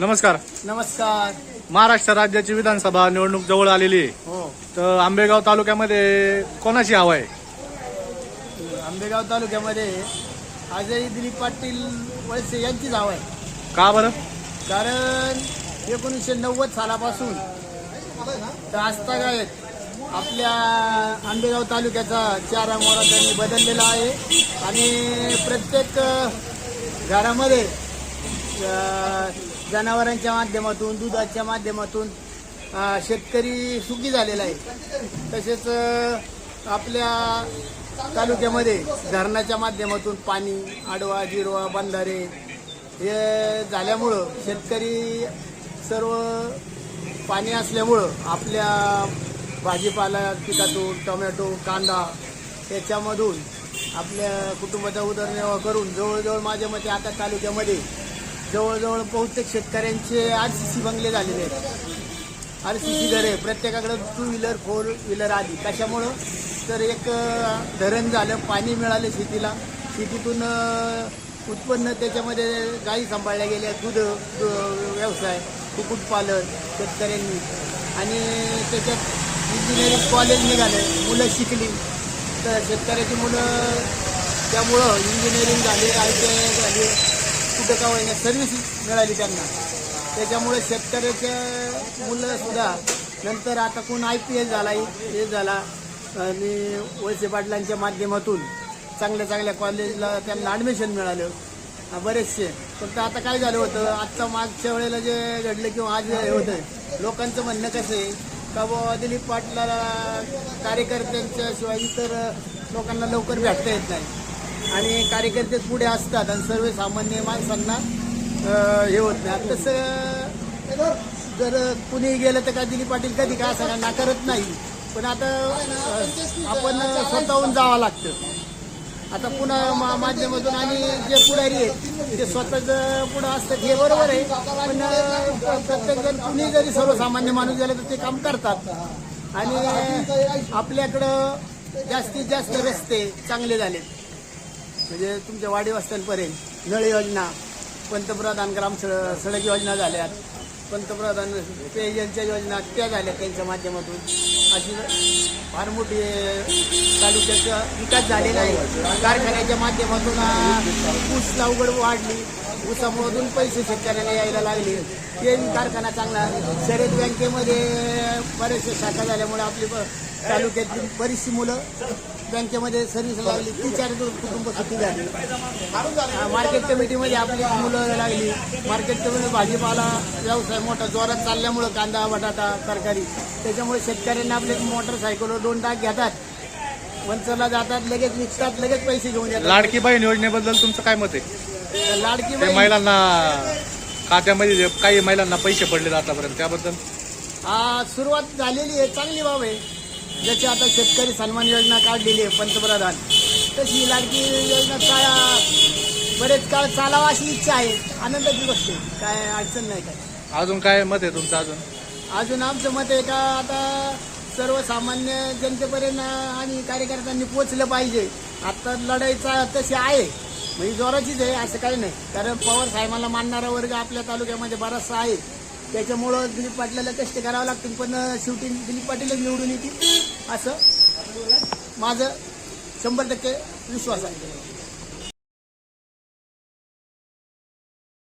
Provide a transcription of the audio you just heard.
नमस्कार. नमस्कार. महाराष्ट्र राज्याची विधानसभा निवडणूक जवळ आलेली आहे. हो. तर आंबेगाव तालुक्यामध्ये कोणाची हवा आहे? आंबेगाव तालुक्यामध्ये आजही दिलीप पाटील वळसे यांची नाव आहे. का बरं? कारण एकोणीसशे नव्वद सालापासून तर आजतागायत आपल्या आंबेगाव तालुक्याचा चारा मोरा त्यांनी बदललेला आहे. आणि प्रत्येक घरामध्ये जनावरांच्या माध्यमातून दुधाच्या माध्यमातून शेतकरी सुखी झालेला आहे. तसेच आपल्या तालुक्यामध्ये धरणाच्या माध्यमातून पाणी आडवा जिरवा बंधारे हे झाल्यामुळं शेतकरी सर्व पाणी असल्यामुळं आपल्या भाजीपाला पिकातून टोमॅटो कांदा याच्यामधून आपल्या कुटुंबाचा उदरनिर्वाह करून जवळजवळ माझ्या मते आता तालुक्यामध्ये जवळजवळ बहुतेक शेतकऱ्यांचे आर सी सी बंगले झालेले आहेत. आर सी सी घरे प्रत्येकाकडे टू व्हीलर फोर व्हीलर आली. कशामुळं? तर एक धरण झालं पाणी मिळालं शेतीला. शेतीतून उत्पन्न त्याच्यामध्ये गायी सांभाळल्या गेल्या दूध व्यवसाय कुक्कुटपालन शेतकऱ्यांनी. आणि त्याच्यात इंजिनिअरिंग कॉलेज निघालं मुलं शिकली. तर शेतकऱ्याची मुलं त्यामुळं इंजिनिअरिंग झाले आय टी आय झाले. कुठं का होईना सर्व्हिस मिळाली त्यांना. त्याच्यामुळे शेतकऱ्याच्या मुलं सुद्धा नंतर आता कोण आय पी एस झाला हे झाला. आणि वळसे पाटलांच्या माध्यमातून चांगल्या चांगल्या कॉलेजला त्यांना ॲडमिशन मिळालं. बरेचसे. फक्त आता काय झालं होतं आजचा मागच्या वेळेला जे घडलं किंवा आज हे होतं लोकांचं म्हणणं कसं आहे का बुवा दिलीप पाटलाला कार्यकर्त्यांच्या शिवाय इतर लोकांना लवकर भेटता येत नाही. आणि कार्यकर्ते पुढे असतात आणि सर्वसामान्य माणसांना हे होत नाही. तसं जर कुणी गेलं तर काय दिली पाटील कधी काय असं नाकारत नाही. पण आता आपण स्वतःहून जावं लागतं. आता पुन्हा मा- माध्यमातून आणि जे पुढारी आहेत ते स्वतःच पुढं असतात हे बरोबर आहे. पण प्रत्येक जण कुणी जरी सर्वसामान्य माणूस गेला तर ते काम करतात. आणि आपल्याकडं जास्तीत जास्त रस्ते चांगले झाले म्हणजे तुमच्या वाडी वस्त्यांपर्यंत नळ योजना पंतप्रधान ग्राम सड- सडक योजना झाल्यात. पंतप्रधान पेयजलच्या योजना त्या झाल्या त्यांच्या माध्यमातून. अशी फार मोठी तालुक्याचा विकास झालेला आहे. कारखान्याच्या माध्यमातून ऊस लागवड वाढली. ऊसामधून पैसे शेतकऱ्यांना यायला लागले. ते कारखाना चांगला शरद बँकेमध्ये बरेचसे शाखा झाल्यामुळे आपली ब- तालुक्यातली बरीचशी मुलं बँकेमध्ये सर्व्हिस लागली. ती चार कुटुंब सुट्टी झाली. मार्केट कमिटीमध्ये आपली मुलं लागली. मार्केट कमिटी भाजीपाला व्यवसाय मोठा जोरात चालल्यामुळं कांदा बटाटा तरकारी. त्याच्यामुळे शेतकऱ्यांना आपले मोटरसायकलवर दोन टाक घेतात. वंचला जातात लगेच विकतात लगेच पैसे घेऊन येतात. लाडकी बहीण योजनेबद्दल तुमचं काय मत आहे? लाडकी ते महिलांना खात्यामध्ये काही महिलांना पैसे पडले आतापर्यंत त्याबद्दल? सुरुवात झालेली आहे चांगली बाब आहे. ज्याची आता शेतकरी सन्मान योजना काढलेली आहे पंतप्रधान तशी लाडकी योजना काय बरेच काळ चालावा अशी इच्छा आहे. आनंदाची गोष्ट आहे. काय अडचण नाही काय. अजून काय मत आहे तुमचं अजून? अजून आमचं मत आहे का आता सर्वसामान्य जनतेपर्यंत आणि कार्यकर्त्यांनी पोचलं पाहिजे. आता लढाईचा तशी आहे. म्हणजे जोराचीच आहे असं काही नाही. कारण पवार साहेबांना मानणारा वर्ग आपल्या तालुक्यामध्ये बराचसा आहे. त्याच्यामुळं दिलीप पाटलाला कष्ट करावं लागतील पण शेवटी दिलीप पाटीलच निवडून येतील असं माझं शंभर टक्के विश्वास आहे.